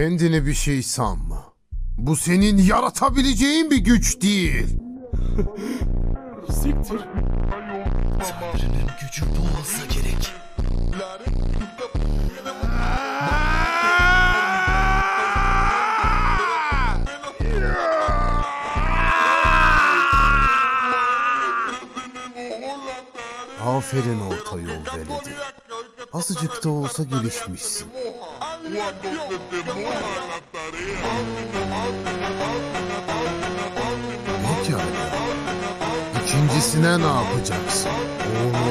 Kendini bir şey sanma. Bu senin yaratabileceğin bir güç değil. Siktir. Tanrı'nın gücü bu olsa gerek. Aferin orta yol veledi. Azıcık da olsa gelişmişsin. Pekala. İkincisine ne yapacaksın? Onu